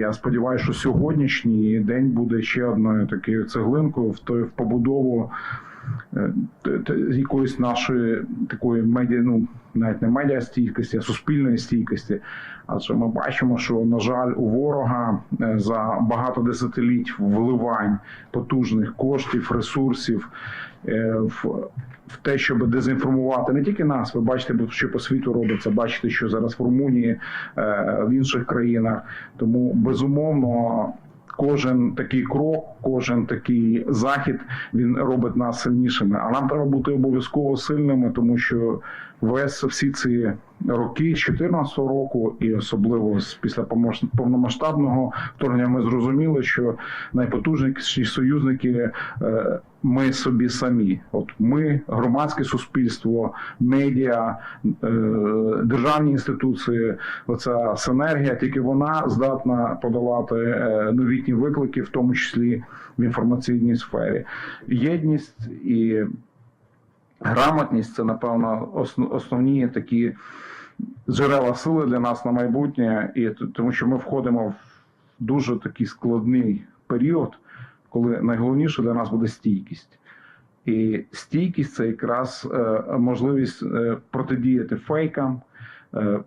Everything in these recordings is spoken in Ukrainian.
Я сподіваюся, що сьогоднішній день буде ще одною такою цеглинкою в той в побудову е, якоїсь нашої такої медіа, ну навіть не медіа стійкості, а суспільної стійкості. Адже ми бачимо, що на жаль, у ворога е, за багато десятиліть вливань потужних коштів, ресурсів в. В те, щоб дезінформувати не тільки нас, ви бачите, що по світу робиться, бачите, що зараз в Румунії, е, в інших країнах. Тому безумовно кожен такий крок, кожен такий захід він робить нас сильнішими. А нам треба бути обов'язково сильними, тому що весь всі ці роки, з 2014 року, і особливо після повномасштабного вторгнення, ми зрозуміли, що найпотужніші союзники. Ми собі самі, от ми, громадське суспільство, медіа, е, державні інституції, оця синергія, тільки вона здатна подолати е, новітні виклики, в тому числі в інформаційній сфері. Єдність і грамотність це, напевно, основні такі джерела сили для нас на майбутнє, і тому що ми входимо в дуже такий складний період, коли найголовніше для нас буде стійкість. І стійкість це якраз е, можливість е, протидіяти фейкам, е,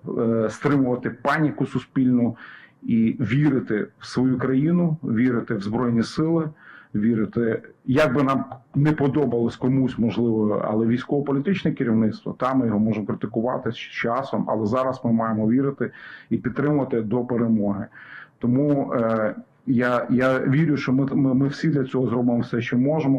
стримувати паніку суспільну і вірити в свою країну, вірити в збройні сили, вірити, як би нам не подобалось комусь, можливо, але військово-політичне керівництво, там ми його можемо критикувати з часом, але зараз ми маємо вірити і підтримувати до перемоги. Тому я, я вірю, що ми, ми, ми всі для цього зробимо все, що можемо.